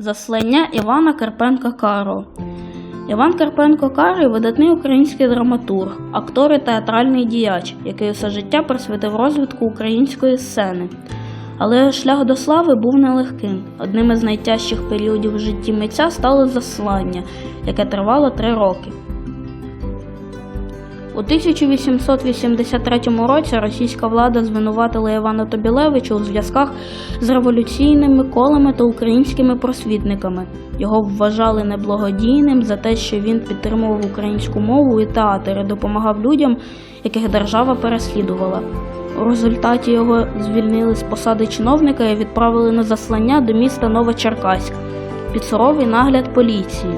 Заслання Івана Карпенка Каро. Іван Карпенко Карий видатний український драматург, актор і театральний діяч, який усе життя присвятив розвитку української сцени. Але шлях до слави був нелегким. Одним із найтяжчих періодів в житті митця стало заслання, яке тривало три роки. У 1883 році російська влада звинуватила Івана Тобілевича у зв'язках з революційними колами та українськими просвітниками. Його вважали неблагодійним за те, що він підтримував українську мову і театр і допомагав людям, яких держава переслідувала. У результаті його звільнили з посади чиновника і відправили на заслання до міста Новочеркаськ під суровий нагляд поліції.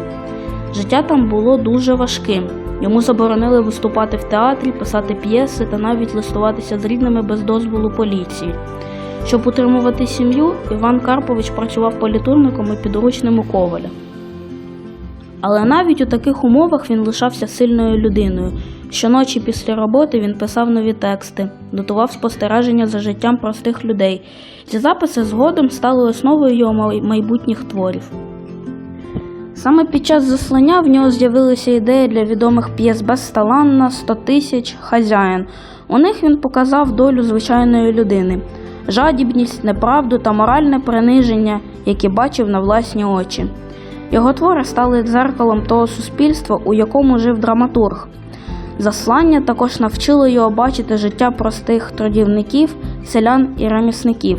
Життя там було дуже важким. Йому заборонили виступати в театрі, писати п'єси та навіть листуватися з рідними без дозволу поліції. Щоб утримувати сім'ю, Іван Карпович працював політурником і підручним у Коваля. Але навіть у таких умовах він лишався сильною людиною. Щоночі після роботи він писав нові тексти, нотував спостереження за життям простих людей. Ці записи згодом стали основою його майбутніх творів. Саме під час заслання в нього з'явилися ідеї для відомих п'єс Безталанна, «100 тисяч, Хазяїн. У них він показав долю звичайної людини, жадібність, неправду та моральне приниження, які бачив на власні очі. Його твори стали дзеркалом того суспільства, у якому жив драматург. Заслання також навчило його бачити життя простих трудівників, селян і ремісників.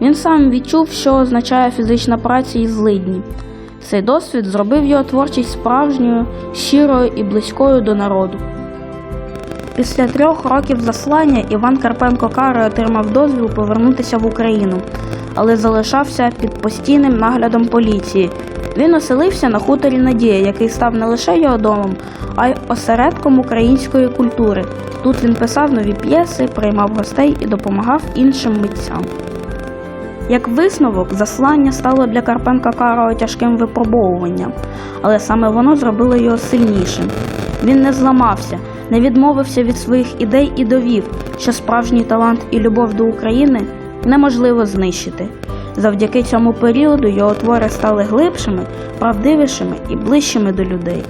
Він сам відчув, що означає фізична праця і злидні. Цей досвід зробив його творчість справжньою, щирою і близькою до народу. Після трьох років заслання Іван Карпенко Карий отримав дозвіл повернутися в Україну, але залишався під постійним наглядом поліції. Він оселився на хуторі Надія, який став не лише його домом, а й осередком української культури. Тут він писав нові п'єси, приймав гостей і допомагав іншим митцям. Як висновок, заслання стало для Карпенка Карого тяжким випробовуванням, але саме воно зробило його сильнішим. Він не зламався, не відмовився від своїх ідей і довів, що справжній талант і любов до України неможливо знищити. Завдяки цьому періоду його твори стали глибшими, правдивішими і ближчими до людей.